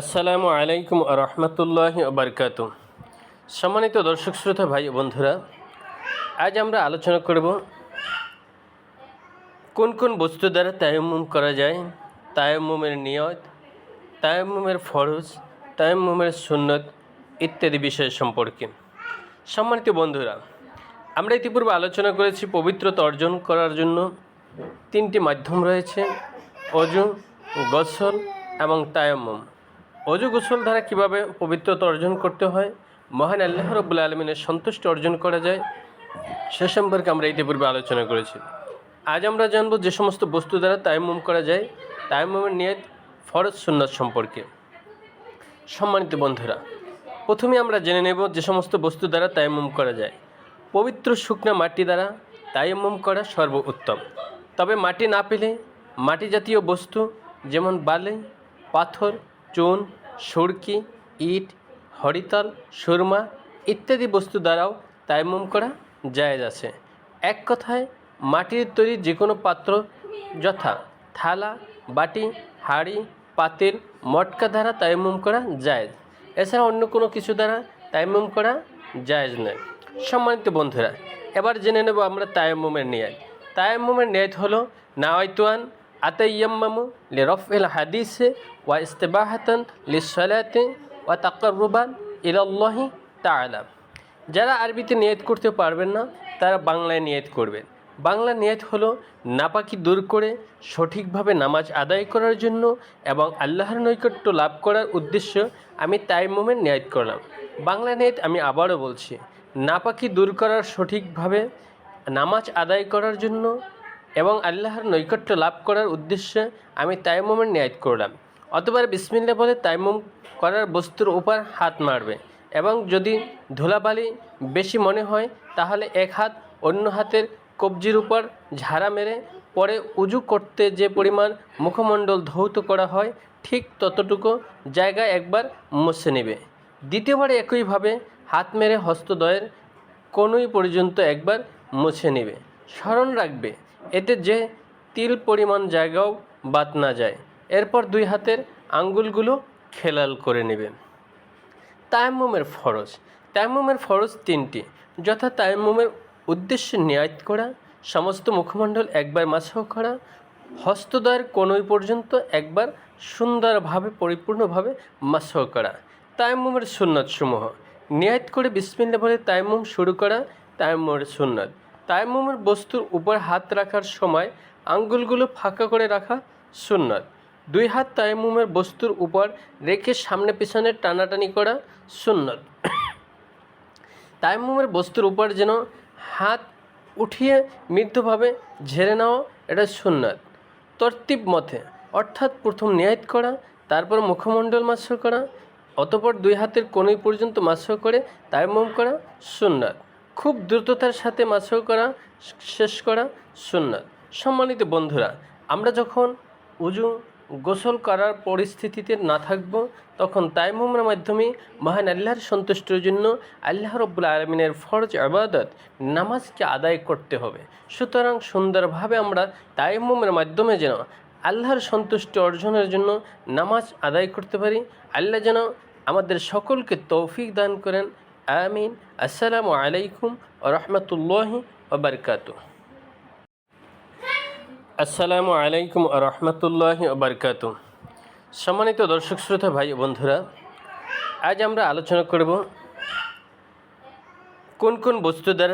আসসালামু আলাইকুম রহমতুল্লাহ বারকাত সম্মানিত দর্শক, শ্রোতা, ভাই, বন্ধুরা, আজ আমরা আলোচনা করব কোন কোন বস্তু দ্বারা তায়াম্মুম করা যায়। তায়াম্মুমের নিয়ত, তায়াম্মুমের ফরজ, তায়াম্মুমের সুন্নত ইত্যাদি বিষয় সম্পর্কে। সম্মানিত বন্ধুরা, আমরা ইতিপূর্বে আলোচনা করেছি পবিত্রতা অর্জন করার জন্য। তিনটি মাধ্যম রয়েছে, অজু, গসল এবং তায়াম্মুম। অজু গোসল দ্বারা কীভাবে পবিত্রতা অর্জন করতে হয়? মহান আল্লাহ রব্বুল আলমিনের সন্তুষ্টি অর্জন করা যায়? সে সম্পর্কে আমরা ইতিপূর্বে আলোচনা করেছি। আজ আমরা জানব যে সমস্ত বস্তু দ্বারা তায়াম্মুম করা যায়। তায়াম্মুমের নিয়ত ফরজ সুন্নত সম্পর্কে। সম্মানিত বন্ধুরা, প্রথমে আমরা জেনে নেব যে সমস্ত বস্তু দ্বারা তায়াম্মুম করা যায়। পবিত্র শুকনা মাটি দ্বারা তায়াম্মুম করা সর্ব উত্তম তবে মাটি না পেলে মাটি জাতীয় বস্তু যেমন বালি, পাথর চুন, সুরকি, ইট, হরিতল, সুরমা ইত্যাদি বস্তু দ্বারাও তায়াম্মুম করা জায়েজ আছে। এক কথায়, মাটির তৈরি যে কোনো পাত্র যথা থালা, বাটি, হাঁড়ি, পাতিল, মটকা দ্বারা তায়াম্মুম করা জায়েজ। এছাড়া অন্য কোনো কিছু দ্বারা তাইমুম করা জায়েজ নয়। সম্মানিত বন্ধুরা, এবার জেনে নেব আমরা তায়াম্মুমের নিয়ত। তায়াম্মুমের নিয়ত হলো, নাওয়াইতুয়ান আতাইয়াম্মামু লি রফিল হাদিসে ওয়া ইস্তেবাহাতান ওয়া তাকরুবান ইলাল্লাহি তাআলা। যারা আরবিতে নিয়ত করতে পারবেন না, তারা বাংলায় নিয়ত করবেন। বাংলা নিয়ত হলো নাপাকি দূর করে সঠিকভাবে নামাজ আদায় করার জন্য এবং আল্লাহর নৈকট্য লাভ করার উদ্দেশ্য আমি তাইমুমের নিয়ত করলাম। বাংলা নিয়ত আমি আবারও বলছি, নাপাকি দূর করার সঠিকভাবে নামাজ আদায় করার জন্য এবং আল্লাহর নৈকট্য লাভ করার উদ্দেশ্যে আমি তাইমুমের নিয়ত করলাম। অথবা বিসমিল্লা বলে তাইমুম করার বস্তুর উপর হাত মারবে এবং যদি ধুলাবালি বেশি মনে হয়, তাহলে এক হাত অন্য হাতের কবজির উপর ঝাড়া মেরে পরে উজু করতে যে পরিমাণ মুখমণ্ডল ধৌত করা হয়, ঠিক ততটুকু জায়গা একবার মুছে নেবে। দ্বিতীয়বারে একইভাবে হাত মেরে হস্তদয়ের কোনোই পর্যন্ত একবার মুছে নেবে। স্মরণ রাখবে, এতে যে তিল পরিমাণ জায়গাও বাদ না যায়। এরপর দুই হাতের আঙ্গুলগুলো খেলাল করে নেবেন। তায়াম্মুমের ফরজ। তায়াম্মুমের ফরজ তিনটি। যথা তায়াম্মুমের উদ্দেশ্যে নিয়ায়ত করা, সমস্ত মুখমণ্ডল একবার মাসাহ করা, হস্তদ্বয়ের কোনোই পর্যন্ত একবার সুন্দরভাবে পরিপূর্ণভাবে মাসাহ করা। তায়াম্মুমের সুন্নত সমূহ। নিয়ায়ত করে বিসমিল্লা বলে তায়াম্মুম শুরু করা তায়াম্মুমের সুন্নত। তায়াম্মুমের বস্তুর উপর হাত রাখার সময় আঙ্গুলগুলো ফাঁকা করে রাখা সুন্নত। দুই হাত তায়াম্মুমের বস্তুর উপর রেখে সামনে পিছনে টানাটানি করা সুন্নত। তায়াম্মুমের বস্তুর উপর যেন হাত উঠিয়ে মৃদুভাবে ঝেড়ে নেওয়া এটা সুন্নত। তর্তিব মতে, অর্থাৎ প্রথম নিয়ায়ত করা, তারপর মুখমণ্ডল মাস্য করা, অতপর দুই হাতের কোনোই পর্যন্ত মাস্য করে তায়াম্মুম করা সুন্নত। খুব দ্রুততার সাথে মাস্য করা, শেষ করা সুন্নত। সম্মানিত বন্ধুরা, আমরা যখন উজু গোসল করার পরিস্থিতিতে না থাকব, তখন তাইমুমের মাধ্যমে মহান আল্লাহর সন্তুষ্টির জন্য আল্লাহ রব্বুল আলমিনের ফরজ আবাদত নামাজকে আদায় করতে হবে। সুতরাং সুন্দরভাবে আমরা তাইমুমের মাধ্যমে যেন আল্লাহর সন্তুষ্টি অর্জনের জন্য নামাজ আদায় করতে পারি। আল্লাহ যেন আমাদের সকলকে তৌফিক দান করেন। আমিন। আসসালামু আলাইকুম রহমতুল্লাহি ওবরকাতুহ আসসালামু আলাইকুম রহমতুল্লাহ বারকাত সম্মানিত দর্শক শ্রোতা, ভাই বন্ধুরা, আজ আমরা আলোচনা করব কোন কোন বস্তু দ্বারা